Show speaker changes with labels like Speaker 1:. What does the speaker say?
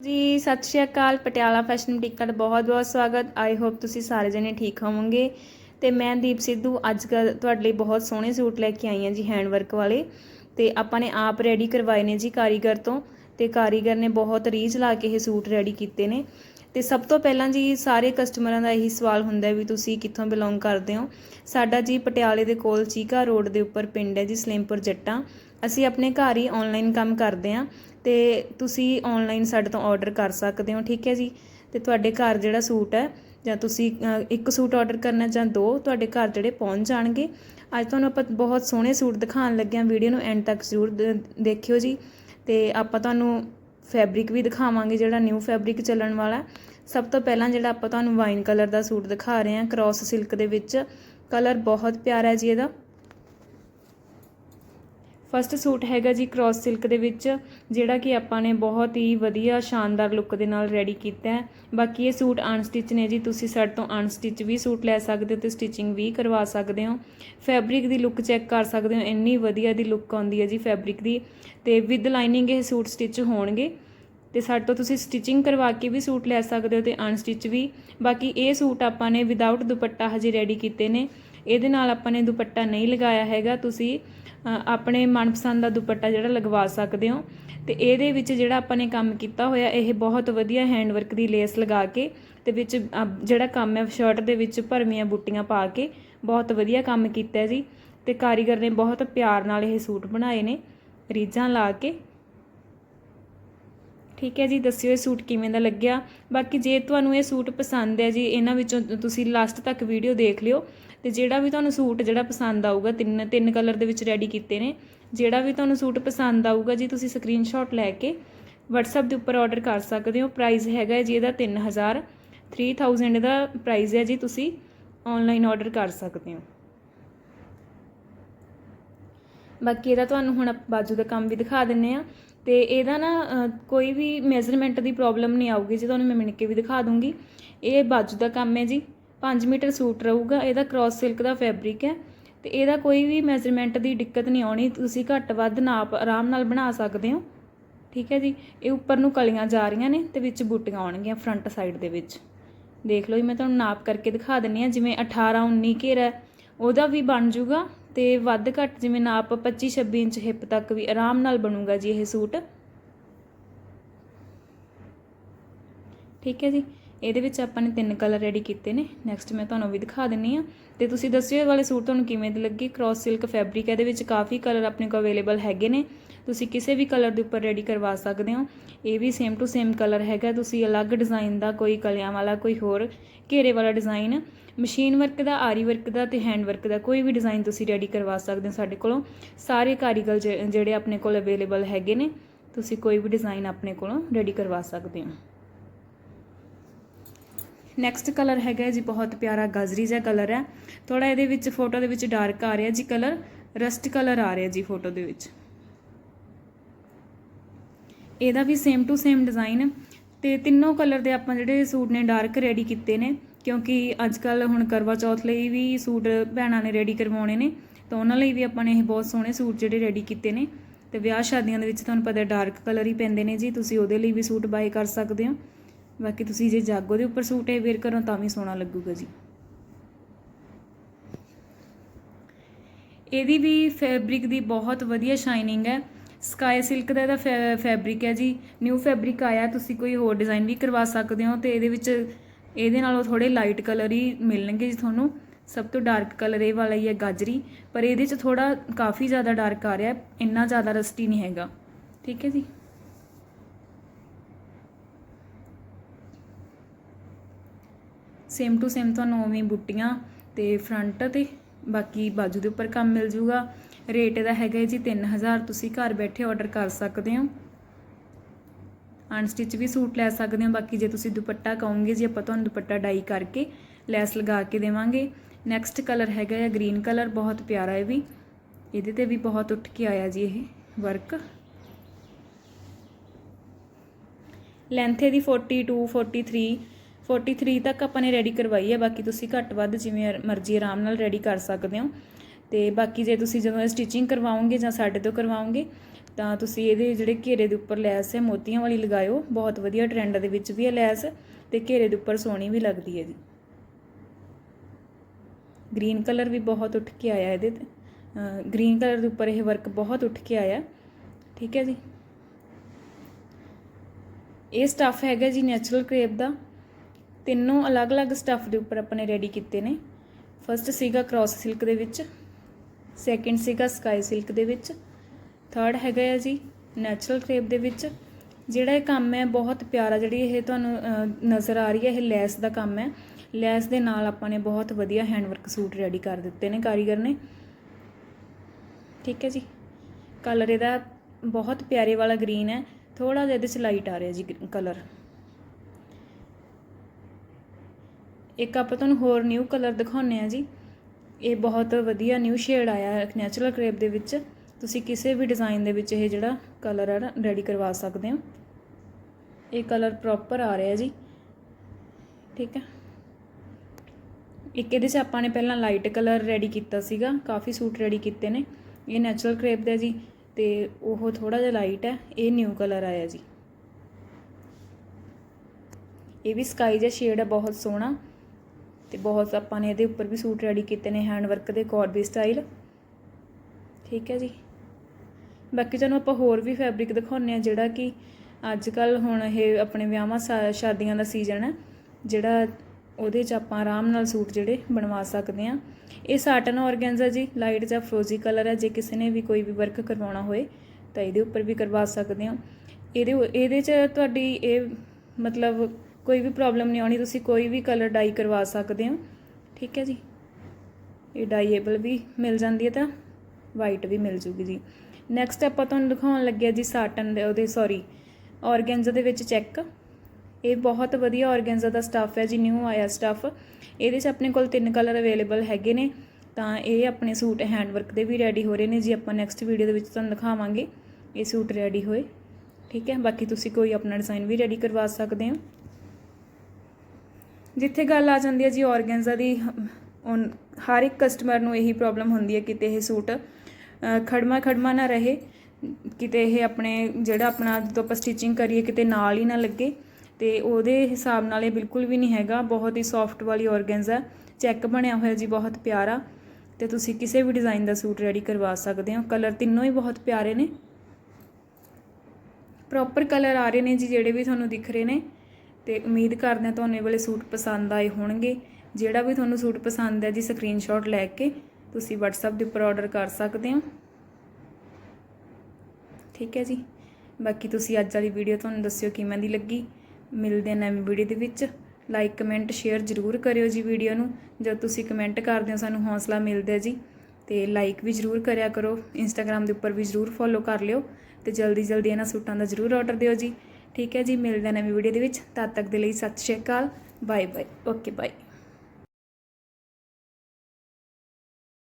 Speaker 1: ਜੀ, ਸਤਿ ਸ਼੍ਰੀ ਅਕਾਲ, ਪਟਿਆਲਾ ਫੈਸ਼ਨ ਬੁਟੀਕ ਦਾ ਬਹੁਤ-ਬਹੁਤ ਸਵਾਗਤ। ਆਈ ਹੋਪ ਤੁਸੀਂ ਸਾਰੇ ਜਣੇ ਠੀਕ ਹੋਵੋਗੇ। ਤੇ ਮੈਂ ਦੀਪ ਸਿੱਧੂ, ਅੱਜ ਕੱਲ੍ਹ ਤੁਹਾਡੇ ਲਈ ਬਹੁਤ ਸੋਹਣੇ ਸੂਟ ਲੈ ਕੇ ਆਈ ਹਾਂ ਜੀ ਹੈਂਡ ਵਰਕ ਵਾਲੇ। ਤੇ ਆਪਾਂ ਨੇ ਆਪ ਰੈਡੀ ਕਰਵਾਏ ਨੇ ਜੀ ਕਾਰੀਗਰ ਤੋਂ। ਤੇ ਕਾਰੀਗਰ ਨੇ ਬਹੁਤ ਰੀਝ ਲਾ ਕੇ ਇਹ ਸੂਟ ਰੈਡੀ ਕੀਤੇ ਨੇ। ਤੇ ਸਭ ਤੋਂ ਪਹਿਲਾਂ ਜੀ ਸਾਰੇ ਕਸਟਮਰਾਂ ਦਾ ਇਹੀ ਸਵਾਲ ਹੁੰਦਾ ਵੀ ਤੁਸੀਂ ਕਿੱਥੋਂ ਬਿਲੋਂਗ ਕਰਦੇ ਹੋ? ਸਾਡਾ ਜੀ ਪਟਿਆਲੇ ਦੇ ਕੋਲ ਚੀਕਾ ਰੋਡ ਦੇ ਉੱਪਰ ਪਿੰਡ ਹੈ ਜੀ ਸਲੇਮਪੁਰ ਜੱਟਾਂ। ਅਸੀਂ ਆਪਣੇ ਘਰ ਹੀ ਆਨਲਾਈਨ ਕੰਮ ਕਰਦੇ ਹਾਂ ਤੇ ਤੁਸੀਂ ਆਨਲਾਈਨ ਸਾਡੇ ਤੋਂ ਆਰਡਰ ਕਰ ਸਕਦੇ ਹੋ, ਠੀਕ ਹੈ ਜੀ? ਤੇ ਤੁਹਾਡੇ ਘਰ ਜਿਹੜਾ ਸੂਟ ਹੈ ਜਾਂ ਤੁਸੀਂ ਇੱਕ ਸੂਟ ਆਰਡਰ ਕਰਨਾ ਜਾਂ ਦੋ, ਤੁਹਾਡੇ ਘਰ ਜਿਹੜੇ ਪਹੁੰਚ ਜਾਣਗੇ। ਅੱਜ ਤੁਹਾਨੂੰ ਆਪਾਂ ਬਹੁਤ ਸੋਹਣੇ ਸੂਟ ਦਿਖਾਉਣ ਲੱਗੇ ਹਾਂ। ਵੀਡੀਓ ਨੂੰ ਐਂਡ ਤੱਕ ਜ਼ਰੂਰ ਦ- ਦੇਖਿਓ ਜੀ। ਅਤੇ ਆਪਾਂ ਤੁਹਾਨੂੰ ਫੈਬਰਿਕ ਵੀ ਦਿਖਾਵਾਂਗੇ, ਜਿਹੜਾ ਨਿਊ ਫੈਬਰਿਕ ਚੱਲਣ ਵਾਲਾ। ਸਭ ਤੋਂ ਪਹਿਲਾਂ ਜਿਹੜਾ ਆਪਾਂ ਤੁਹਾਨੂੰ ਵਾਈਨ ਕਲਰ ਦਾ ਸੂਟ ਦਿਖਾ ਰਹੇ ਹਾਂ ਕ੍ਰਾਸ ਸਿਲਕ ਦੇ ਵਿੱਚ। ਕਲਰ ਬਹੁਤ ਪਿਆਰਾ ਹੈ ਜੀ ਇਹਦਾ। ਫਸਟ ਸੂਟ ਹੈਗਾ ਜੀ ਕ੍ਰਾਸ ਸਿਲਕ ਦੇ ਵਿੱਚ, ਜਿਹੜਾ ਕਿ ਆਪਾਂ ਨੇ ਬਹੁਤ ਹੀ ਵਧੀਆ, ਸ਼ਾਨਦਾਰ ਲੁੱਕ ਦੇ ਨਾਲ ਰੈਡੀ ਕੀਤਾ ਹੈ। ਬਾਕੀ ਇਹ ਸੂਟ ਅਨਸਟਿਚ ਨੇ ਜੀ, ਤੁਸੀਂ ਸਾਡੇ ਤੋਂ ਅਨਸਟਿਚ ਵੀ ਸੂਟ ਲੈ ਸਕਦੇ ਹੋ ਤੇ ਸਟਿਚਿੰਗ ਵੀ ਕਰਵਾ ਸਕਦੇ ਹੋ। ਫੈਬਰਿਕ ਦੀ ਲੁੱਕ ਚੈੱਕ ਕਰ ਸਕਦੇ ਹੋ, ਇੰਨੀ ਵਧੀਆ ਦੀ ਲੁੱਕ ਆਉਂਦੀ ਹੈ ਜੀ ਫੈਬਰਿਕ ਦੀ। ਤੇ ਵਿਦ ਲਾਈਨਿੰਗ ਇਹ ਸੂਟ ਸਟਿਚ ਹੋਣਗੇ। ਤੇ ਸਾਡੇ ਤੋਂ ਤੁਸੀਂ ਸਟਿਚਿੰਗ ਕਰਵਾ ਕੇ ਵੀ ਸੂਟ ਲੈ ਸਕਦੇ ਹੋ ਤੇ ਅਨਸਟਿਚ ਵੀ। ਬਾਕੀ ਇਹ ਸੂਟ ਆਪਾਂ ਨੇ ਵਿਦਆਊਟ ਦੁਪੱਟਾ ਹਜੇ ਰੈਡੀ ਕੀਤੇ ਨੇ। ਇਹਦੇ ਨਾਲ ਆਪਾਂ ਨੇ ਦੁਪੱਟਾ ਨਹੀਂ ਲਗਾਇਆ ਹੈਗਾ। ਤੁਸੀਂ ਆਪਣੇ ਮਨਪਸੰਦ ਦਾ ਦੁਪੱਟਾ ਜਿਹੜਾ ਲਗਵਾ ਸਕਦੇ ਹੋ। ਤੇ ਇਹਦੇ ਵਿੱਚ ਜਿਹੜਾ ਆਪਾਂ ਨੇ ਕੰਮ ਕੀਤਾ ਹੋਇਆ, ਇਹ ਬਹੁਤ ਵਧੀਆ ਹੈਂਡ ਵਰਕ ਦੀ ਲੇਸ ਲਗਾ ਕੇ ਤੇ ਵਿੱਚ ਜਿਹੜਾ ਕੰਮ ਹੈ, ਸ਼ਰਟ ਦੇ ਵਿੱਚ ਭਰਵੀਆਂ ਬੁੱਟੀਆਂ ਪਾ ਕੇ ਬਹੁਤ ਵਧੀਆ ਕੰਮ ਕੀਤਾ ਜੀ। ਤੇ ਕਾਰੀਗਰ ਨੇ ਬਹੁਤ ਪਿਆਰ ਨਾਲ ਇਹ ਸੂਟ ਬਣਾਏ ਨੇ। ਰੀਝਾਂ ਲਾ ਕੇ ਠੀਕ ਹੈ ਜੀ, ਦੱਸਿਓ ਇਹ ਸੂਟ ਕਿਵੇਂ ਦਾ ਲੱਗਿਆ। ਬਾਕੀ ਜੇ ਤੁਹਾਨੂੰ ਇਹ ਸੂਟ ਪਸੰਦ ਹੈ ਜੀ, ਇਹਨਾਂ ਵਿੱਚੋਂ ਤੁਸੀਂ ਲਾਸਟ ਤੱਕ ਵੀਡੀਓ ਦੇਖ ਲਿਓ। ਤੇ ਜਿਹੜਾ ਵੀ ਤੁਹਾਨੂੰ ਸੂਟ ਜਿਹੜਾ ਪਸੰਦ ਆਊਗਾ, ਤਿੰਨ ਤਿੰਨ ਕਲਰ ਦੇ ਵਿੱਚ ਰੈਡੀ ਕੀਤੇ ਨੇ। ਜਿਹੜਾ ਵੀ ਤੁਹਾਨੂੰ ਸੂਟ ਪਸੰਦ ਆਊਗਾ ਜੀ, ਤੁਸੀਂ ਸਕਰੀਨਸ਼ਾਟ ਲੈ ਕੇ WhatsApp ਦੇ ਉੱਪਰ ਆਰਡਰ ਕਰ ਸਕਦੇ ਹੋ। ਪ੍ਰਾਈਸ ਹੈਗਾ ਜੀ, ਇਹਦਾ 3000 3000 ਦਾ ਪ੍ਰਾਈਸ ਹੈ ਜੀ, ਤੁਸੀਂ ਆਨਲਾਈਨ ਆਰਡਰ ਕਰ ਸਕਦੇ ਹੋ। ਬਾਕੀ ਇਹਦਾ ਤੁਹਾਨੂੰ ਹੁਣ ਬਾਜੂ ਦਾ ਕੰਮ ਵੀ ਦਿਖਾ ਦਿੰਨੇ ਆ। ਤੇ ਇਹਦਾ ਨਾ ਕੋਈ ਵੀ ਮੈਜ਼ਰਮੈਂਟ ਦੀ ਪ੍ਰੋਬਲਮ ਨਹੀਂ ਆਊਗੀ ਜੀ ਤੁਹਾਨੂੰ ਮੈਂ ਮਿਣ ਕੇ ਵੀ ਦਿਖਾ ਦੂੰਗੀ। ਇਹ ਬਾਜੂ ਦਾ ਕੰਮ ਹੈ ਜੀ। 5 ਮੀਟਰ ਸੂਟ ਰਹੂਗਾ। ਇਹਦਾ ਕ੍ਰਾਸ ਸਿਲਕ ਦਾ ਫੈਬਰਿਕ ਹੈ। ਤੇ ਇਹਦਾ ਕੋਈ ਵੀ ਮੈਜ਼ਰਮੈਂਟ ਦੀ ਦਿੱਕਤ ਨਹੀਂ ਆਉਣੀ। ਤੁਸੀਂ ਘੱਟ ਵੱਧ ਨਾਪ ਆਰਾਮ ਨਾਲ ਬਣਾ ਸਕਦੇ ਹੋ। ਠੀਕ ਹੈ ਜੀ। ਇਹ ਉੱਪਰ ਨੂੰ ਕਲੀਆਂ ਜਾ ਰਹੀਆਂ ਨੇ ਤੇ ਵਿੱਚ ਬੂਟੀਆਂ ਆਉਣਗੀਆਂ ਫਰੰਟ ਸਾਈਡ ਦੇ ਵਿੱਚ। ਦੇਖ ਲਓ ਜੀ, ਮੈਂ ਤੁਹਾਨੂੰ ਨਾਪ ਕਰਕੇ ਦਿਖਾ ਦਿੰਨੀ ਆ ਜਿਵੇਂ 18 19 ਘੇਰਾ ਉਹਦਾ ਵੀ ਬਣ ਜੂਗਾ। ਤੇ ਵੱਧ ਘੱਟ ਜਿਵੇਂ ਨਾਪ 25 26 ਇੰਚ ਹਿੱਪ ਤੱਕ ਵੀ ਆਰਾਮ ਨਾਲ ਬਣੂਗਾ ਜੀ ਇਹ ਸੂਟ। ਠੀਕ ਹੈ ਜੀ। ਇਹਦੇ ਵਿੱਚ ਆਪਾਂ ਨੇ ਤਿੰਨ ਕਲਰ ਰੈਡੀ ਕੀਤੇ ਨੇ। ਨੈਕਸਟ ਮੈਂ ਤੁਹਾਨੂੰ ਵੀ ਦਿਖਾ ਦਿੰਨੀ ਆ ਤੇ ਤੁਸੀਂ ਦੱਸਿਓ ਇਹ ਵਾਲੇ ਸੂਟ ਤੁਹਾਨੂੰ ਕਿਵੇਂ ਦੇ ਲੱਗੇ? ਕ੍ਰਾਸ ਸਿਲਕ ਫੈਬਰਿਕ ਇਹਦੇ ਵਿੱਚ ਕਾਫੀ ਕਲਰ ਆਪਣੇ ਕੋਲ ਅਵੇਲੇਬਲ ਹੈਗੇ ਨੇ। ਤੁਸੀਂ ਕਿਸੇ ਵੀ ਕਲਰ ਦੇ ਉੱਪਰ ਰੈਡੀ ਕਰਵਾ ਸਕਦੇ ਹੋ। ਇਹ ਵੀ ਸੇਮ ਟੂ ਸੇਮ ਕਲਰ ਹੈਗਾ। ਤੁਸੀਂ ਅਲੱਗ ਡਿਜ਼ਾਈਨ ਦਾ, ਕੋਈ ਕਲਿਆਂ ਵਾਲਾ, ਕੋਈ ਹੋਰ ਘੇਰੇ ਵਾਲਾ ਡਿਜ਼ਾਈਨ ਮਸ਼ੀਨ ਵਰਕ ਦਾ, ਆਰੀ ਵਰਕ ਦਾ ਤੇ ਹੈਂਡ ਵਰਕ ਦਾ ਕੋਈ ਵੀ ਡਿਜ਼ਾਈਨ ਤੁਸੀਂ ਰੈਡੀ ਕਰਵਾ ਸਕਦੇ ਹੋ ਸਾਡੇ ਕੋਲੋਂ। ਸਾਰੇ ਕਾਰੀਗਰ ਜਿ- ਜਿਹੜੇ ਆਪਣੇ ਕੋਲ ਅਵੇਲੇਬਲ ਹੈਗੇ ਨੇ, ਤੁਸੀਂ ਕੋਈ ਵੀ ਡਿਜ਼ਾਈਨ ਆਪਣੇ ਕੋਲੋਂ ਰੈਡੀ ਕਰਵਾ ਸਕਦੇ ਹੋ। ਨੈਕਸਟ ਕਲਰ ਹੈਗਾ ਜੀ, ਬਹੁਤ ਪਿਆਰਾ ਗਾਜਰੀ ਜਿਹਾ ਕਲਰ ਹੈ। ਥੋੜਾ ਇਹਦੇ ਵਿੱਚ ਫੋਟੋ ਦੇ ਵਿੱਚ ਡਾਰਕ ਆ ਰਿਹਾ ਜੀ ਕਲਰ ਰਸਟ ਕਲਰ ਆ ਰਿਹਾ ਜੀ ਫੋਟੋ ਦੇ ਵਿੱਚ। ਇਹਦਾ ਵੀ ਸੇਮ ਟੂ ਸੇਮ ਡਿਜ਼ਾਈਨ ਤੇ ਤਿੰਨੋਂ ਕਲਰ ਦੇ ਆਪਾਂ ਜਿਹੜੇ ਸੂਟ ਨੇ ਡਾਰਕ ਰੈਡੀ ਕੀਤੇ ਨੇ ਕਿਉਂਕਿ ਅੱਜ ਕੱਲ ਹੁਣ ਕਰਵਾ ਚੌਥ ਲਈ ਵੀ ਸੂਟ ਭੈਣਾਂ ਨੇ ਰੈਡੀ ਕਰਵਾਉਣੇ ਨੇ, ਤਾਂ ਉਹਨਾਂ ਲਈ ਵੀ ਆਪਾਂ ਨੇ ਇਹ ਬਹੁਤ ਸੋਹਣੇ ਸੂਟ ਜਿਹੜੇ ਰੈਡੀ ਕੀਤੇ ਨੇ। ਤੇ ਵਿਆਹ ਸ਼ਾਦੀਆਂ ਦੇ ਵਿੱਚ ਤੁਹਾਨੂੰ ਪਤਾ ਡਾਰਕ ਕਲਰ ਹੀ ਪੈਂਦੇ ਨੇ ਜੀ, ਤੁਸੀਂ ਉਹਦੇ ਲਈ ਵੀ ਸੂਟ ਬਾਏ ਕਰ ਸਕਦੇ ਹੋ। ਬਾਕੀ ਤੁਸੀਂ ਜੇ ਜਾਗੋ ਦੇ ਉੱਪਰ ਸੂਟ ਇਹ ਵੇਅਰ ਕਰੋ ਤਾਂ ਵੀ ਸੋਹਣਾ ਲੱਗੂਗਾ ਜੀ। ਇਹਦੀ ਵੀ ਫੈਬਰਿਕ ਦੀ ਬਹੁਤ ਵਧੀਆ ਸ਼ਾਈਨਿੰਗ ਹੈ। ਸਕਾਈ ਸਿਲਕ ਦਾ ਇਹਦਾ ਫੈਬਰਿਕ ਹੈ ਜੀ। ਨਿਊ ਫੈਬਰਿਕ ਆਇਆ, ਤੁਸੀਂ ਕੋਈ ਹੋਰ ਡਿਜ਼ਾਈਨ ਵੀ ਕਰਵਾ ਸਕਦੇ ਹੋ ਤੇ ਇਹਦੇ ਵਿੱਚ ਇਹਦੇ ਨਾਲੋਂ ਥੋੜੇ ਲਾਈਟ ਕਲਰ ਹੀ ਮਿਲਣਗੇ ਜੀ ਤੁਹਾਨੂੰ। ਸਭ ਤੋਂ ਡਾਰਕ ਕਲਰ ਇਹ ਵਾਲਾ ਹੀ ਹੈ ਗਾਜਰੀ, ਪਰ ਇਹਦੇ 'ਚ ਥੋੜਾ ਕਾਫੀ ਜ਼ਿਆਦਾ ਡਾਰਕ ਆ ਰਿਹਾ, ਇੰਨਾ ਜ਼ਿਆਦਾ ਰਸਟੀ ਨਹੀਂ ਹੈਗਾ। ਠੀਕ ਹੈ ਜੀ? ਸੇਮ ਟੂ ਸੇਮ ਤੁਹਾਨੂੰ ਉਵੇਂ ਹੀ ਬੁੱਟੀਆਂ ਤੇ ਫਰੰਟ ਤੇ, ਬਾਕੀ ਬਾਜੂ ਦੇ ਉੱਪਰ ਕੰਮ ਮਿਲ ਜੂਗਾ। ਰੇਟ ਇਹਦਾ ਹੈਗਾ ਜੀ 3000 ਤੁਸੀਂ ਘਰ ਬੈਠੇ ਆਰਡਰ ਕਰ ਸਕਦੇ ਹੋ। ਅਨਸਟਿਚ ਵੀ ਸੂਟ ਲੈ ਸਕਦੇ ਹੋ। ਬਾਕੀ ਜੇ ਤੁਸੀਂ ਦੁਪੱਟਾ ਕਹੋਗੇ, ਜੀ ਆਪਾਂ ਤੁਹਾਨੂੰ ਦੁਪੱਟਾ ਡਾਈ ਕਰਕੇ ਲੈਸ ਲਗਾ ਕੇ ਦੇਵਾਂਗੇ। ਨੈਕਸਟ ਕਲਰ ਹੈਗਾ ਹੈ ਗ੍ਰੀਨ ਕਲਰ ਬਹੁਤ ਪਿਆਰਾ ਹੈ ਵੀ। ਇਹਦੇ ਤੇ ਵੀ ਬਹੁਤ ਉੱਠ ਕੇ ਆਇਆ ਜੀ ਇਹ ਵਰਕ ਲੈਂਥ ਇਹਦੀ 42 43 43 ਤੱਕ ਆਪਾਂ ਨੇ ਰੈਡੀ ਕਰਵਾਈ ਹੈ ਬਾਕੀ ਤੁਸੀਂ ਘੱਟ ਵੱਧ ਜਿਵੇਂ ਮਰਜ਼ੀ ਆਰਾਮ ਨਾਲ ਰੈਡੀ ਕਰ ਸਕਦੇ ਹੋ। ਤੇ ਬਾਕੀ ਜੇ ਤੁਸੀਂ ਜਦੋਂ ਸਟਿਚਿੰਗ ਕਰਵਾਓਗੇ ਜਾਂ ਸਾਡੇ ਤੋਂ ਕਰਵਾਓਗੇ ਤਾਂ ਤੁਸੀਂ ਇਹਦੇ ਜਿਹੜੇ ਘੇਰੇ ਦੇ ਉੱਪਰ ਲੈਸ ਹੈ, ਮੋਤੀਆਂ ਵਾਲੀ ਲਗਾਇਓ। ਬਹੁਤ ਵਧੀਆ ਟ੍ਰੈਂਡ ਦੇ ਵਿੱਚ ਵੀ ਹੈ ਲੈਸ ਤੇ ਘੇਰੇ ਦੇ ਉੱਪਰ ਸੋਹਣੀ ਵੀ ਲੱਗਦੀ ਹੈ ਜੀ। ਗ੍ਰੀਨ ਕਲਰ ਵੀ ਬਹੁਤ ਉੱਠ ਕੇ ਆਇਆ ਇਹਦੇ ਤੇ। ਗ੍ਰੀਨ ਕਲਰ ਦੇ ਉੱਪਰ ਇਹ ਵਰਕ ਬਹੁਤ ਉੱਠ ਕੇ ਆਇਆ। ਠੀਕ ਹੈ ਜੀ। ਇਹ ਸਟੱਫ ਹੈਗਾ ਜੀ ਨੈਚੁਰਲ ਕਰੇਪ ਦਾ। ਤਿੰਨੋਂ ਅਲੱਗ-ਅਲੱਗ ਸਟੱਫ ਦੇ ਉੱਪਰ ਆਪਾਂ ਨੇ ਰੈਡੀ ਕੀਤੇ ਨੇ। ਫਰਸਟ ਸੀਗਾ ਕ੍ਰਾਸ ਸਿਲਕ ਦੇ ਵਿੱਚ। ਸੈਕਿੰਡ ਸੀਗਾ ਸਕਾਈ ਸਿਲਕ ਦੇ ਵਿੱਚ। ਥਰਡ ਹੈਗਾ ਹੈ ਜੀ ਨੈਚੁਰਲ ਕ੍ਰੇਪ ਦੇ ਵਿੱਚ। ਜਿਹੜਾ ਇਹ ਕੰਮ ਹੈ, ਬਹੁਤ ਪਿਆਰਾ ਜਿਹੜੀ ਇਹ ਤੁਹਾਨੂੰ ਨਜ਼ਰ ਆ ਰਹੀ ਹੈ, ਇਹ ਲੈਸ ਦਾ ਕੰਮ ਹੈ। ਲੈਸ ਦੇ ਨਾਲ ਆਪਾਂ ਨੇ ਬਹੁਤ ਵਧੀਆ ਹੈਂਡਵਰਕ ਸੂਟ ਰੈਡੀ ਕਰ ਦਿੱਤੇ ਨੇ ਕਾਰੀਗਰ ਨੇ। ਠੀਕ ਹੈ ਜੀ। ਕਲਰ ਇਹਦਾ ਬਹੁਤ ਪਿਆਰੇ ਵਾਲਾ ਗ੍ਰੀਨ ਹੈ। ਥੋੜਾ ਜਿਹਾ ਇਹਦੇ ਚ ਲਾਈਟ ਆ ਰਿਹਾ ਜੀ ਕਲਰ ਇੱਕ ਆਪਾਂ ਤੁਹਾਨੂੰ ਹੋਰ ਨਿਊ ਕਲਰ ਦਿਖਾਉਂਦੇ ਆ ਜੀ। ਇਹ ਬਹੁਤ ਵਧੀਆ ਨਿਊ ਸ਼ੇਡ ਆਇਆ ਨੈਚੁਰਲ ਕ੍ਰੇਪ ਦੇ ਵਿੱਚ। ਤੁਸੀਂ ਕਿਸੇ ਵੀ ਡਿਜ਼ਾਈਨ ਦੇ ਵਿੱਚ ਇਹ ਜਿਹੜਾ ਕਲਰ ਹੈ ਰੈਡੀ ਕਰਵਾ ਸਕਦੇ ਹੋ। ਇਹ ਕਲਰ ਪ੍ਰੋਪਰ ਆ ਰਿਹਾ ਜੀ। ਠੀਕ ਹੈ। ਇੱਕ ਇਹਦੇ 'ਚ ਆਪਾਂ ਨੇ ਪਹਿਲਾਂ ਲਾਈਟ ਕਲਰ ਰੈਡੀ ਕੀਤਾ ਸੀਗਾ, ਕਾਫੀ ਸੂਟ ਰੈਡੀ ਕੀਤੇ ਨੇ। ਇਹ ਨੈਚੁਰਲ ਕਰੇਪ ਦਾ ਜੀ ਤੇ ਉਹ ਥੋੜਾ ਜਿਹਾ ਲਾਈਟ ਹੈ, ਇਹ ਨਿਊ ਕਲਰ ਆਇਆ ਜੀ। ਇਹ ਵੀ ਸਕਾਈ ਜਿਹਾ ਸ਼ੇਡ ਹੈ ਬਹੁਤ ਸੋਹਣਾ। ਤੇ ਬਹੁਤ ਆਪਾਂ ਨੇ ਇਹਦੇ ਉੱਪਰ ਵੀ ਸੂਟ ਰੈਡੀ ਕੀਤੇ ਨੇ ਹੈਂਡ ਵਰਕ ਦੇ ਕੋਰਬੀ ਸਟਾਈਲ ਠੀਕ ਹੈ ਜੀ। ਬਾਕੀ ਤੁਹਾਨੂੰ ਆਪਾਂ ਹੋਰ ਵੀ ਫੈਬਰਿਕ ਦਿਖਾਉਂਦੇ ਆ ਜਿਹੜਾ ਕਿ ਅੱਜ ਕੱਲ ਹੁਣ ਇਹ ਆਪਣੇ ਵਿਆਹਾਂ ਸ਼ਾ- ਸ਼ਾਦੀਆਂ ਦਾ ਸੀਜ਼ਨ ਹੈ, ਜਿਹੜਾ ਉਹਦੇ 'ਚ ਆਪਾਂ ਆਰਾਮ ਨਾਲ ਸੂਟ ਜਿਹੜੇ ਬਣਵਾ ਸਕਦੇ ਆ ਇਹ ਸਾਟਨ ਔਰਗੈਂਜ਼ਾ ਜੀ ਲਾਈਟ ਜਾਂ ਫਰੋਜ਼ੀ ਕਲਰ ਹੈ, ਜੇ ਕਿਸੇ ਨੇ ਵੀ ਕੋਈ ਵੀ ਵਰਕ ਕਰਵਾਉਣਾ ਹੋਏ, ਤਾਂ ਇਹਦੇ ਉੱਪਰ ਵੀ ਕਰਵਾ ਸਕਦੇ ਹੋ। ਇਹਦੇ ਇਹਦੇ 'ਚ ਤੁਹਾਡੀ ਇਹ ਮਤਲਬ ਕੋਈ ਵੀ ਪ੍ਰੋਬਲਮ ਨਹੀਂ ਆਉਣੀ, ਤੁਸੀਂ ਕੋਈ ਵੀ ਕਲਰ ਡਾਈ ਕਰਵਾ ਸਕਦੇ ਹੋ। ਠੀਕ ਹੈ ਜੀ। ਇਹ ਡਾਈਏਬਲ ਵੀ ਮਿਲ ਜਾਂਦੀ ਹੈ ਤਾਂ ਵਾਈਟ ਵੀ ਮਿਲ ਜੂਗੀ ਜੀ। ਨੈਕਸਟ ਆਪਾਂ ਤੁਹਾਨੂੰ ਦਿਖਾਉਣ ਲੱਗਿਆ ਜੀ ਸਾਟਨ ਦੇ ਉਹਦੇ ਸੌਰੀ ਔਰਗੈਂਜ਼ਾ ਦੇ ਵਿੱਚ ਚੈੱਕ ਇਹ ਬਹੁਤ ਵਧੀਆ ਔਰਗੈਂਜ਼ਾ ਦਾ ਸਟੱਫ ਹੈ ਜੀ ਨਿਊ ਆਇਆ ਸਟੱਫ ਇਹਦੇ 'ਚ ਆਪਣੇ ਕੋਲ ਤਿੰਨ ਕਲਰ ਅਵੇਲੇਬਲ ਹੈਗੇ ਨੇ, ਤਾਂ ਇਹ ਆਪਣੇ ਸੂਟ ਹੈਂਡਵਰਕ ਦੇ ਵੀ ਰੈਡੀ ਹੋ ਰਹੇ ਨੇ ਜੀ, ਆਪਾਂ ਨੈਕਸਟ ਵੀਡੀਓ ਦੇ ਵਿੱਚ ਤੁਹਾਨੂੰ ਦਿਖਾਵਾਂਗੇ। ਇਹ ਸੂਟ ਰੈਡੀ ਹੋਏ, ਠੀਕ ਹੈ? ਬਾਕੀ ਤੁਸੀਂ ਕੋਈ ਆਪਣਾ ਡਿਜ਼ਾਈਨ ਵੀ ਰੈਡੀ ਕਰਵਾ ਸਕਦੇ ਹੋ। ਜਿੱਥੇ ਗੱਲ ਆ ਜਾਂਦੀ ਹੈ ਜੀ ਔਰਗੈਂਜ਼ਾ ਦੀ ਉਨ- ਹਰ ਇੱਕ ਕਸਟਮਰ ਨੂੰ ਇਹੀ ਪ੍ਰੋਬਲਮ ਹੁੰਦੀ ਹੈ ਕਿਤੇ ਇਹ ਸੂਟ ਖੜਮਾ ਖੜਮਾ ਨਾ ਰਹੇ, ਕਿਤੇ ਇਹ ਆਪਣੇ ਜਿਹੜਾ ਆਪਣਾ ਜਦੋਂ ਆਪਾਂ ਸਟਿਚਿੰਗ ਕਰੀਏ ਕਿਤੇ ਨਾਲ ਹੀ ਨਾ ਲੱਗੇ, ਤੇ ਉਹਦੇ ਹਿਸਾਬ ਨਾਲ ਇਹ ਬਿਲਕੁਲ ਵੀ ਨਹੀਂ ਹੈਗਾ, ਬਹੁਤ ਹੀ ਸੌਫਟ ਵਾਲੀ ਔਰਗੈਂਜ਼ਾ ਚੈੱਕ ਬਣਿਆ ਹੋਇਆ ਜੀ ਬਹੁਤ ਪਿਆਰਾ, ਤੇ ਤੁਸੀਂ ਕਿਸੇ ਵੀ ਡਿਜ਼ਾਈਨ ਦਾ ਸੂਟ ਰੈਡੀ ਕਰਵਾ ਸਕਦੇ ਹੋ ਕਲਰ ਤਿੰਨੋਂ ਹੀ ਬਹੁਤ ਪਿਆਰੇ ਨੇ। ਪ੍ਰੋਪਰ ਕਲਰ ਆ ਰਹੇ ਨੇ ਜੀ ਜਿਹੜੇ ਵੀ ਤੁਹਾਨੂੰ ਦਿਖ ਰਹੇ ਨੇ, ਤੇ ਉਮੀਦ ਕਰਦੇ ਹਾਂ ਤੁਹਾਨੂੰ ਇਹ ਵਾਲੇ ਸੂਟ ਪਸੰਦ ਆਏ ਹੋਣਗੇ, ਜਿਹੜਾ ਵੀ ਤੁਹਾਨੂੰ ਸੂਟ ਪਸੰਦ ਹੈ ਜੀ ਸਕਰੀਨਸ਼ਾਟ ਲੈ ਕੇ ਤੁਸੀਂ WhatsApp ਦੇ ਉੱਪਰ ਆਰਡਰ ਕਰ ਸਕਦੇ ਹੋ। ਠੀਕ ਹੈ ਜੀ। ਬਾਕੀ ਤੁਸੀਂ ਅੱਜ ਵਾਲੀ ਵੀਡੀਓ ਤੁਹਾਨੂੰ ਦੱਸਿਓ ਕਿਵੇਂ ਦੀ ਲੱਗੀ। ਮਿਲਦੇ ਆ ਨਵੀਂ ਵੀਡੀਓ ਦੇ ਵਿੱਚ। ਲਾਈਕ ਕਮੈਂਟ ਸ਼ੇਅਰ ਜ਼ਰੂਰ ਕਰਿਓ ਜੀ ਵੀਡੀਓ ਨੂੰ। ਜਦ ਤੁਸੀਂ ਕਮੈਂਟ ਕਰਦੇ ਹੋ, ਸਾਨੂੰ ਹੌਸਲਾ ਮਿਲਦਾ ਜੀ। ਤੇ ਲਾਈਕ ਵੀ ਜ਼ਰੂਰ ਕਰਿਆ ਕਰੋ। ਇੰਸਟਾਗ੍ਰam ਦੇ ਉੱਪਰ ਵੀ ਜ਼ਰੂਰ ਫੋਲੋ ਕਰ ਲਿਓ। ਤੇ ਜਲਦੀ ਜਲਦੀ ਇਹਨਾਂ ਸੂਟਾਂ ਦਾ ਜ਼ਰੂਰ ਆਰਡਰ ਦਿਓ ਜੀ। ਠੀਕ ਹੈ ਜੀ। ਮਿਲਦੇ ਆ ਨਵੀਂ ਵੀਡੀਓ ਦੇ ਵਿੱਚ। ਤਦ ਤੱਕ ਦੇ ਲਈ ਸਤਿ ਸ਼੍ਰੀ ਅਕਾਲ। Bye bye okay bye